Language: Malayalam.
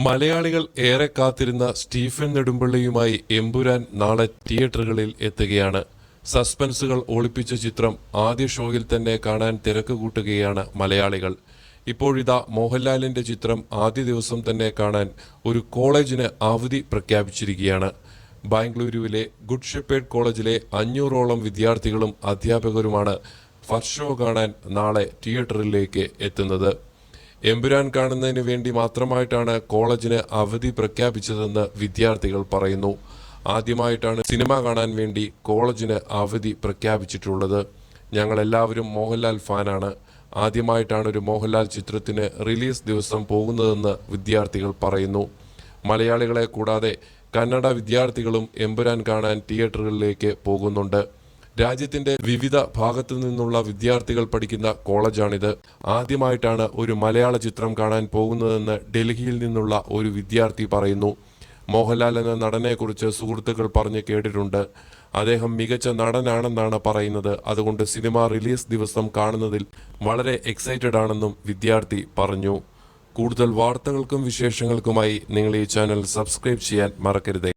മലയാളികൾ ഏറെ കാത്തിരുന്ന സ്റ്റീഫൻ നെടുമ്പള്ളിയുമായി എമ്പുരാൻ നാളെ തിയേറ്ററുകളിൽ എത്തുകയാണ്. സസ്പെൻസുകൾ ഒളിപ്പിച്ച ചിത്രം ആദ്യ ഷോയിൽ തന്നെ കാണാൻ തിരക്ക് കൂട്ടുകയാണ് മലയാളികൾ. ഇപ്പോഴിതാ മോഹൻലാലിന്റെ ചിത്രം ആദ്യ ദിവസം തന്നെ കാണാൻ ഒരു കോളേജിന് അവധി പ്രഖ്യാപിച്ചിരിക്കുകയാണ്. ബാംഗ്ലൂരുവിലെ ഗുഡ് ഷെപ്പേഡ് കോളേജിലെ അഞ്ഞൂറോളം വിദ്യാർത്ഥികളും അധ്യാപകരുമാണ് ഫസ്റ്റ് ഷോ കാണാൻ നാളെ തിയേറ്ററിലേക്ക് എത്തുന്നത്. എമ്പുരാൻ കാണുന്നതിന് വേണ്ടി മാത്രമായിട്ടാണ് കോളേജിന് അവധി പ്രഖ്യാപിച്ചതെന്ന് വിദ്യാർത്ഥികൾ പറയുന്നു. ആദ്യമായിട്ടാണ് സിനിമ കാണാൻ വേണ്ടി കോളേജിന് അവധി പ്രഖ്യാപിച്ചിട്ടുള്ളത്. ഞങ്ങൾ എല്ലാവരും മോഹൻലാൽ ഫാനാണ്. ആദ്യമായിട്ടാണ് ഒരു മോഹൻലാൽ ചിത്രത്തിന് റിലീസ് ദിവസം പോകുന്നതെന്ന് വിദ്യാർത്ഥികൾ പറയുന്നു. മലയാളികളെ കൂടാതെ കന്നഡ വിദ്യാർത്ഥികളും എമ്പുരാൻ കാണാൻ തിയേറ്ററുകളിലേക്ക് പോകുന്നുണ്ട്. രാജ്യത്തിന്റെ വിവിധ ഭാഗത്തു നിന്നുള്ള വിദ്യാർത്ഥികൾ പഠിക്കുന്ന കോളേജാണിത്. ആദ്യമായിട്ടാണ് ഒരു മലയാള ചിത്രം കാണാൻ പോകുന്നതെന്ന് ഡൽഹിയിൽ നിന്നുള്ള ഒരു വിദ്യാർത്ഥി പറയുന്നു. മോഹൻലാൽ എന്ന നടനെക്കുറിച്ച് സുഹൃത്തുക്കൾ പറഞ്ഞ് കേട്ടിട്ടുണ്ട്. അദ്ദേഹം മികച്ച നടനാണെന്നാണ് പറയുന്നത്. അതുകൊണ്ട് സിനിമ റിലീസ് ദിവസം കാണുന്നതിൽ വളരെ എക്സൈറ്റഡ് ആണെന്നും വിദ്യാർത്ഥി പറഞ്ഞു. കൂടുതൽ വാർത്തകൾക്കും വിശേഷങ്ങൾക്കുമായി നിങ്ങൾ ഈ ചാനൽ സബ്സ്ക്രൈബ് ചെയ്യാൻ മറക്കരുത്.